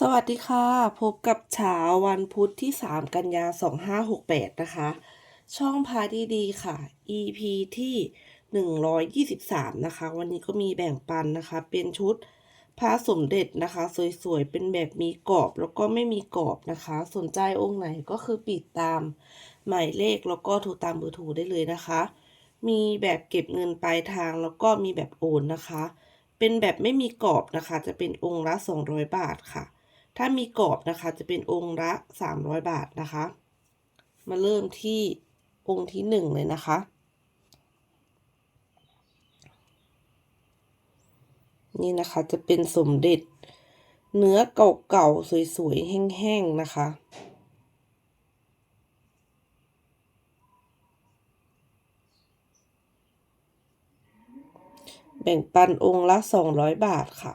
สวัสดีค่ะ พบกับเช้าวันพุธที่ 3 กันยา 2568 นะคะ ช่องพาดีดีค่ะ EP ที่ 123 นะคะ วันนี้ก็มีแบ่งปันนะคะ เป็นชุดพระสมเด็จนะคะ สวยๆ เป็นแบบมีกรอบแล้วก็ไม่มีกรอบนะคะ สนใจองค์ไหนก็คือปิดตามหมายเลขแล้วก็โทรตามเบอร์โทรได้เลยนะคะ มีแบบเก็บเงินปลายทางแล้วก็มีแบบโอนนะคะ เป็นแบบไม่มีกรอบนะคะ จะเป็นองค์ละ 200 บาทค่ะ ถ้ามีกรอบนะคะจะเป็นองค์ละ 300 บาทนะคะ มาเริ่มที่องค์ที่หนึ่งเลยนะคะ นี่นะคะจะเป็นสมเด็จ เนื้อเก่าๆ สวยๆ แห้งๆ นะคะแบ่งปันองค์ละ 200 บาทค่ะ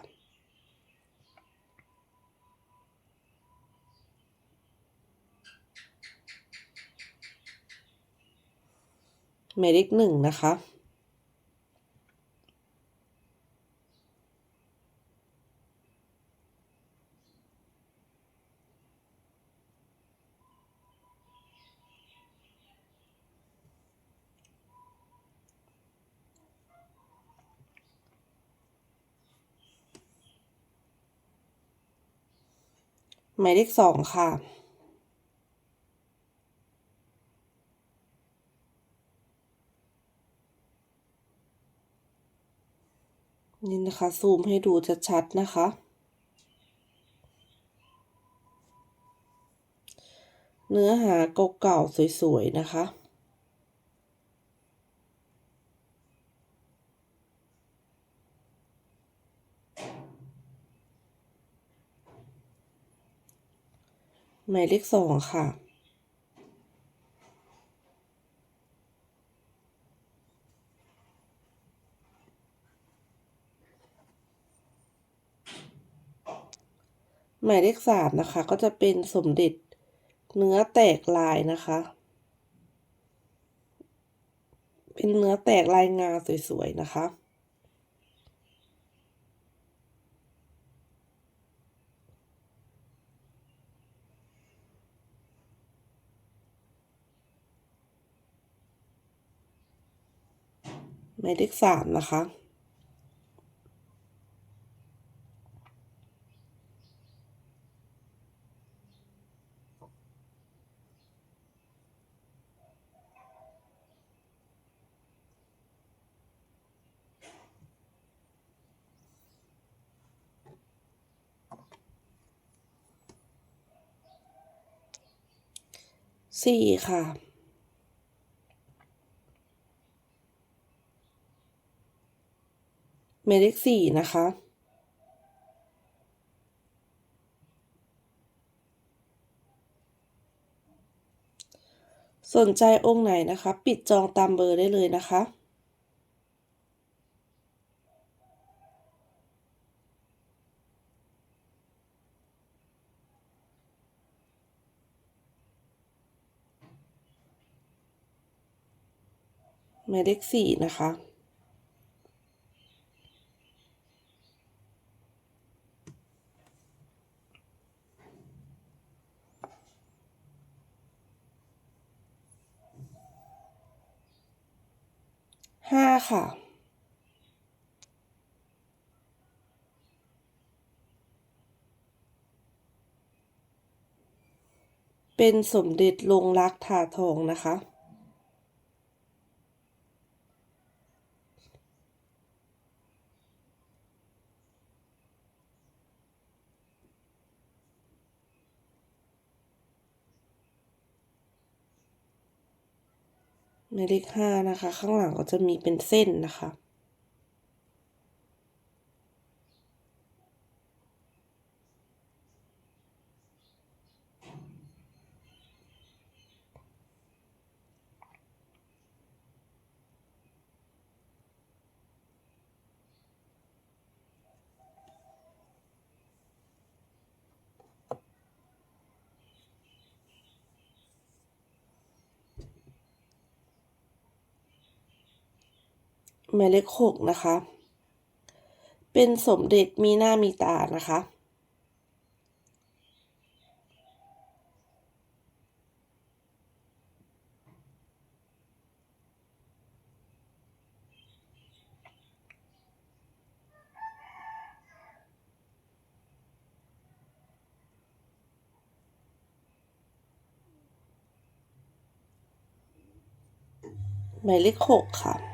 หมายเลขหนึ่งนะคะ หมายเลขสองค่ะ นี่นะคะ ซูมให้ดูชัดๆนะคะ เนื้อหาเก่าๆสวยๆนะคะหมายเลขสองค่ะ หมายเลขสามนะคะ ก็จะเป็นสมเด็จเนื้อแตกลายนะคะ เป็นเนื้อแตกลายงาสวยๆนะคะ หมายเลขสามนะคะ สี่ค่ะหมายเลขสี่นะคะ สนใจองค์ไหนนะคะ ปิดจองตามเบอร์ได้เลยนะคะ หมายเลขสี่นะคะ ห้าค่ะเป็นสมเด็จลงรักถาทองนะคะ หมายเลขห้านะคะ ข้างหลังก็จะมีเป็นเส้นนะคะ หมายเลขหกนะคะ เป็นสมเด็จมีหน้ามีตานะคะหมายเลขหกค่ะ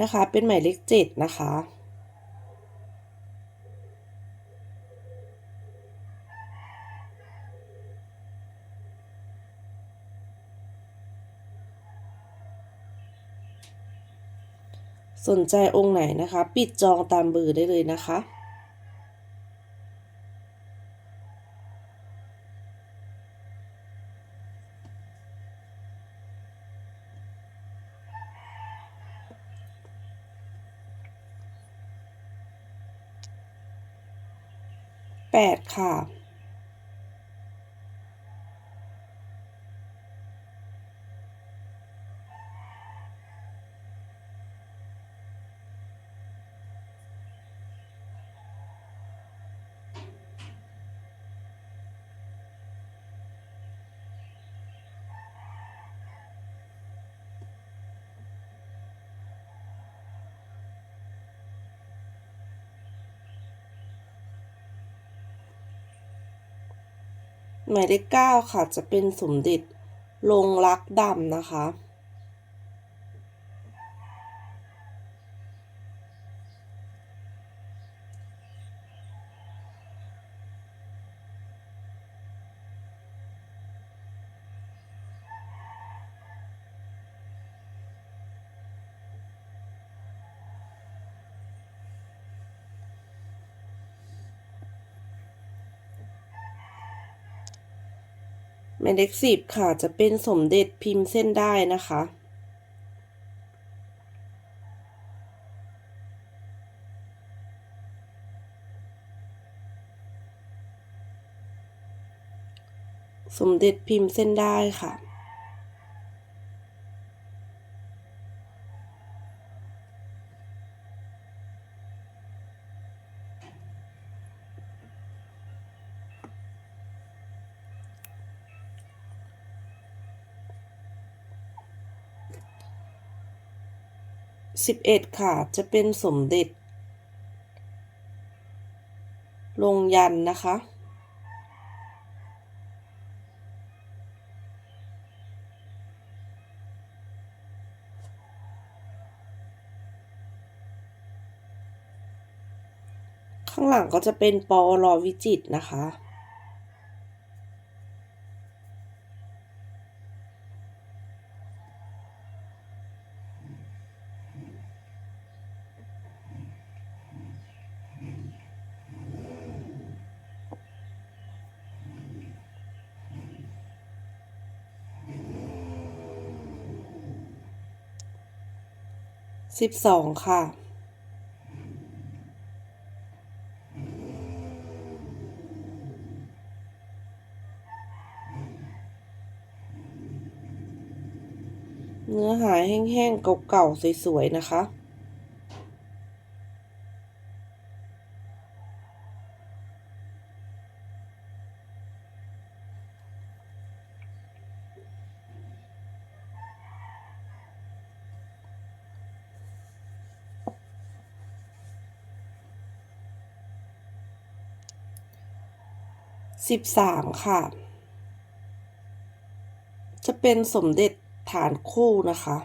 นะคะ เป็นหมายเลขเจ็ดนะคะ สนใจองค์ไหนนะคะ ปิดจองตามเบอร์ได้เลยนะคะ ค่ะ หมายเลขเก้าค่ะจะเป็นสมเด็จลงรักดำนะคะ หมายเลขสิบค่ะจะเป็นสมเด็จพิมพ์เส้นได้นะคะ สมเด็จพิมพ์เส้นได้ค่ะ สิบเอ็ดค่ะ จะเป็นสมเด็จ ลงยันนะคะ ข้างหลังก็จะเป็นปอลอวิจิตนะคะ สิบสองค่ะ เนื้อหาแห้งๆเก่าๆสวยๆนะคะ สิบสามค่ะ จะเป็นสมเด็จฐานคู่นะคะ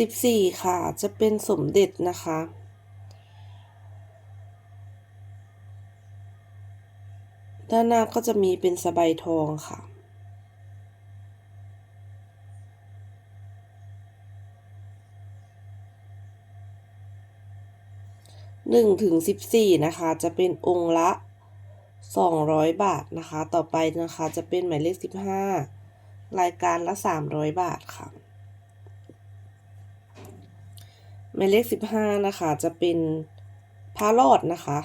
สิบสี่ค่ะ จะเป็นสมเด็จนะคะ ด้านหน้าก็จะมีเป็นสบายทองค่ะ หนึ่งถึงสิบสี่นะคะ จะเป็นองค์ละ200บาทนะคะ ต่อไปนะคะจะเป็นหมายเลข15รายการละ300บาทค่ะ หมายเลข15นะคะ จะเป็นพาลอดนะคะ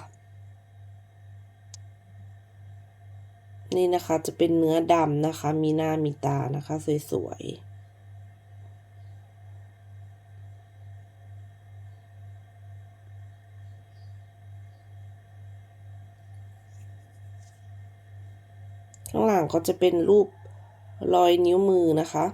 นี่นะคะจะเป็นเนื้อดำนะคะ มีหน้ามีตานะคะ สวยๆ ข้างหลังก็จะเป็นรูปรอยนิ้วมือนะคะ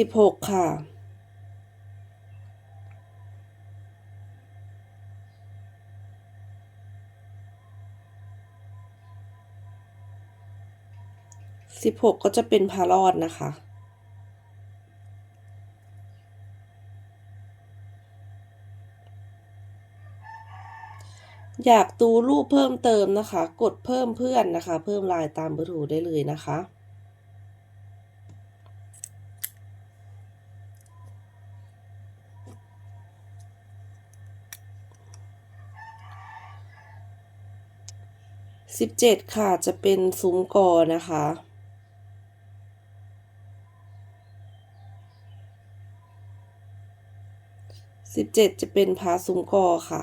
สิบหกค่ะ สิบหกก็จะเป็นพารอดนะคะอยากดูรูปเพิ่มเติมนะคะ กดเพิ่มเพื่อนนะคะ เพิ่มไลน์ตามเบอร์โทรได้เลยนะคะ สิบเจ็ดค่ะจะเป็นซุ้มกอนะคะ สิบเจ็ดจะเป็นพาซุ้มกอค่ะ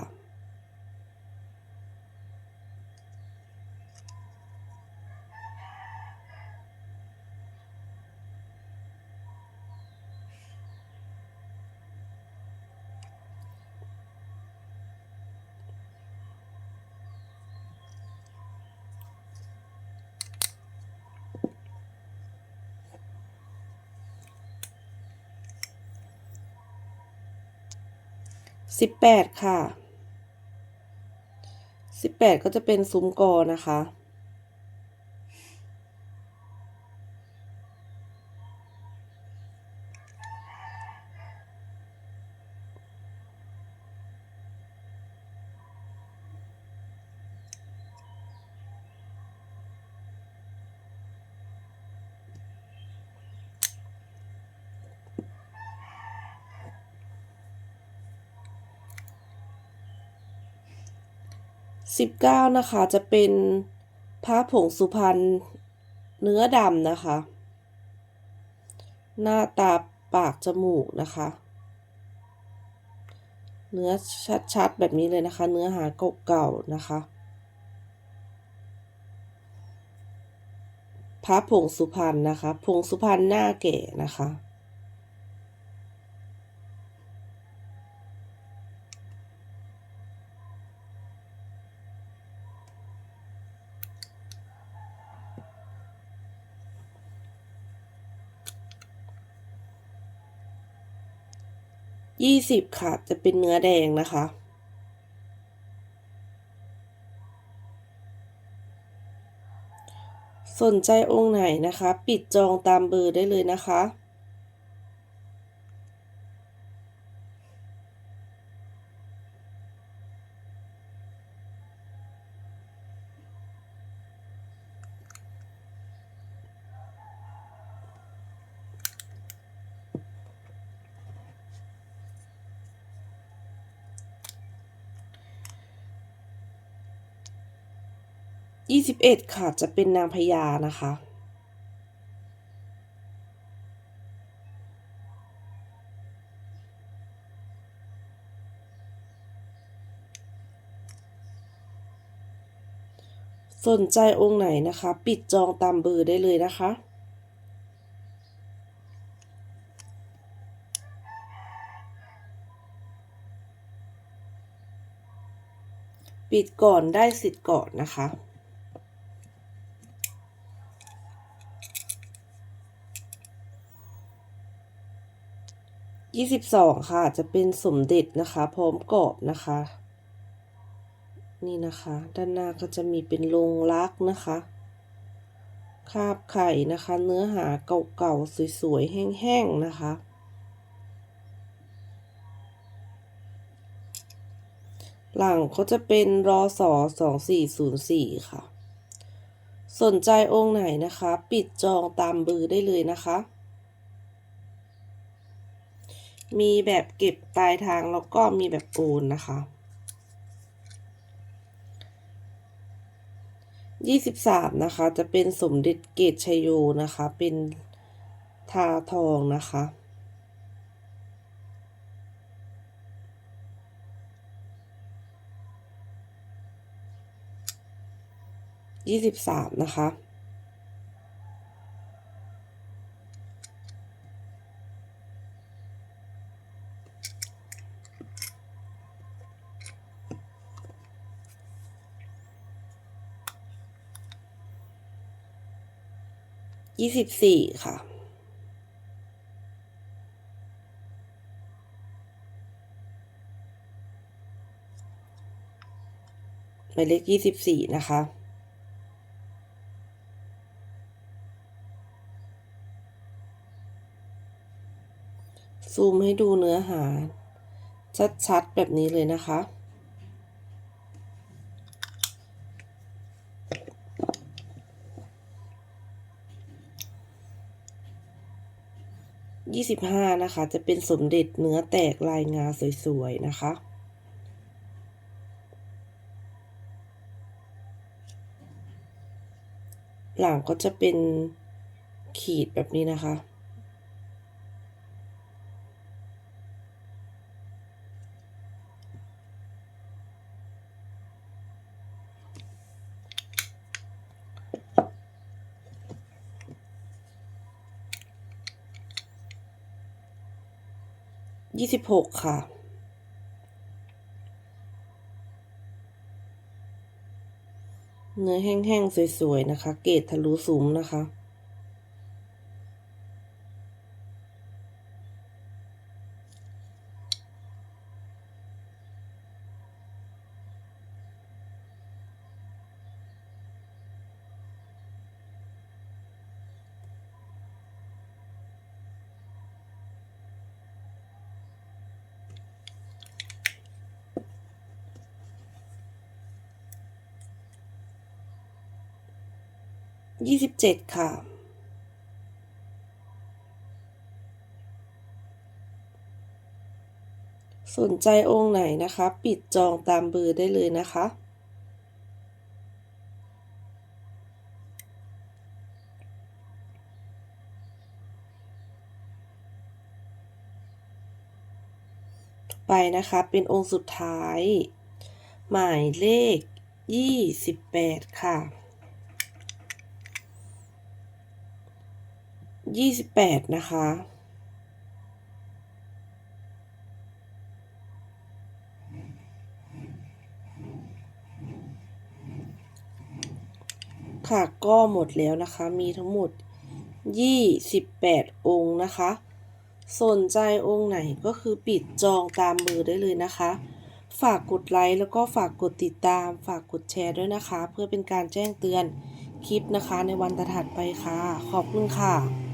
สิบแปดค่ะสิบแปดก็จะเป็นซุ้มกอนะคะ สิบเก้านะคะ จะเป็นผ้าผงสุพรรณเนื้อดำนะคะ หน้าตาปากจมูกนะคะ เนื้อชัดๆ แบบนี้เลยนะคะ เนื้อหาเก่าๆนะคะพระผงสุพรรณนะคะ ผงสุพรรณหน้าแก่นะคะ ยี่สิบค่ะ จะเป็นเนื้อแดงนะคะ สนใจองค์ไหนนะคะ ปิดจองตามเบอร์ได้เลยนะคะ ยี่สิบเอ็ดค่ะ จะเป็นนางพญานะคะ สนใจองค์ไหนนะคะ ปิดจองตามเบอร์ได้เลยนะคะปิดก่อนได้สิทธิ์ก่อนนะคะ ยี่สิบสองค่ะ จะเป็นสมเด็จนะคะ พร้อมกรอบนะคะ นี่นะคะ ด้านหน้าก็จะมีเป็นลงรักนะคะ คาบไข่นะคะ เนื้อหาเก่าๆ สวยๆ แห้งๆ นะคะ หลังก็จะเป็นรอสอสองสี่ศูนย์สี่ค่ะ สนใจองค์ไหนนะคะ ปิดจองตามเบอร์ได้เลยนะคะ มีแบบเก็บปลายทางแล้วก็มีแบบโอนนะคะยี่สิบสามนะคะ จะเป็นสมเด็จเกตชยโยนะคะ เป็นทาทองนะคะยี่สิบสามนะคะ ยี่สิบสี่ค่ะ หมายเลขยี่สิบสี่นะคะ ซูมให้ดูเนื้อหา ชัดๆ แบบนี้เลยนะคะ ยี่สิบห้านะคะ จะเป็นสมเด็จเนื้อแตกลายงาสวยๆ นะคะ หลังก็จะเป็นขีดแบบนี้นะคะ ยี่สิบหกค่ะ เนื้อแห้งๆ สวย ๆ นะคะ เกรดทะลุซุ้มนะคะ ยี่สิบเจ็ดค่ะสนใจองค์ไหนนะคะ ปิดจองตามเบอร์ได้เลยนะคะ ไปนะคะ เป็นองค์สุดท้าย หมายเลขยี่สิบแปดค่ะ ยี่สิบแปดนะคะ ค่ะก็หมดแล้วนะคะ มีทั้งหมดยี่สิบแปดองค์นะคะ สนใจองค์ไหนก็คือปิดจองตามเบอร์ได้เลยนะคะ ฝากกดไลค์แล้วก็ฝากกดติดตาม ฝากกดแชร์ด้วยนะคะ เพื่อเป็นการแจ้งเตือนคลิปนะคะในวันถัดไปค่ะ ขอบคุณค่ะ